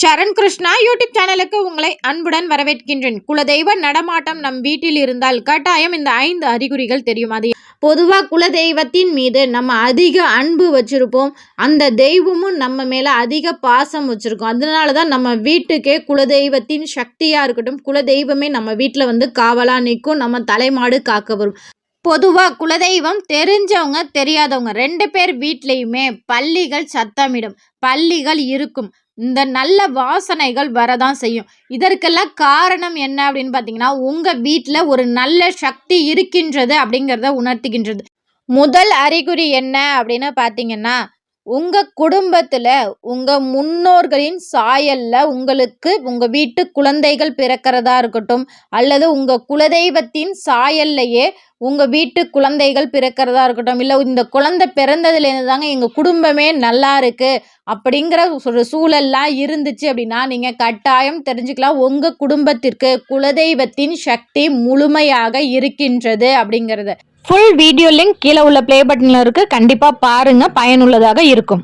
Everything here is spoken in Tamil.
சரண் கிருஷ்ணா யூடியூப் சேனலுக்கு உங்களை அன்புடன் வரவேற்கின்றேன். குலதெய்வ நடமாட்டம் நம் வீட்டில் இருந்தால் கட்டாயம் இந்த ஐந்து அறிகுறிகள் தெரியும். அது பொதுவாக குலதெய்வத்தின் மீது நம்ம அதிக அன்பு வச்சுருப்போம். அந்த தெய்வமும் நம்ம மேலே அதிக பாசம் வச்சுருக்கோம். அதனால தான் நம்ம வீட்டுக்கே குலதெய்வத்தின் சக்தியாக இருக்கட்டும் குலதெய்வமே நம்ம வீட்டில் வந்து காவலாக நிற்கும் நம்ம தலைமாடு காக்க வரும். பொதுவாக குலதெய்வம் தெரிஞ்சவங்க தெரியாதவங்க ரெண்டு பேர் வீட்லேயுமே பள்ளிகள் சத்தமிடும் பள்ளிகள் இருக்கும். இந்த நல்ல வாசனைகள் வரதான் செய்யும். இதற்கெல்லாம் காரணம் என்ன அப்படின்னு பார்த்தீங்கன்னா உங்கள் வீட்டில் ஒரு நல்ல சக்தி இருக்கின்றது அப்படிங்கிறத உணர்த்துகின்றது. முதல் அறிகுறி என்ன அப்படின்னு பார்த்தீங்கன்னா உங்கள் குடும்பத்தில் உங்கள் முன்னோர்களின் சாயலில் உங்களுக்கு உங்கள் வீட்டு குழந்தைகள் பிறக்கிறதா இருக்கட்டும் அல்லது உங்கள் குலதெய்வத்தின் சாயல்லையே உங்கள் வீட்டு குழந்தைகள் பிறக்கிறதா இருக்கட்டும் இல்லை இந்த குழந்தை பிறந்ததுலேருந்து தாங்க எங்கள் குடும்பமே நல்லா இருக்குது அப்படிங்கிற ஒரு சூழல்லாம் இருந்துச்சு அப்படின்னா நீங்கள் கட்டாயம் தெரிஞ்சுக்கலாம் உங்கள் குடும்பத்திற்கு குலதெய்வத்தின் சக்தி முழுமையாக இருக்கின்றது அப்படிங்கிறத. ஃபுல் வீடியோ லிங்க் கீழே உள்ள ப்ளே பட்டனில் இருக்குது கண்டிப்பாக பாருங்கள் பயனுள்ளதாக இருக்கும்.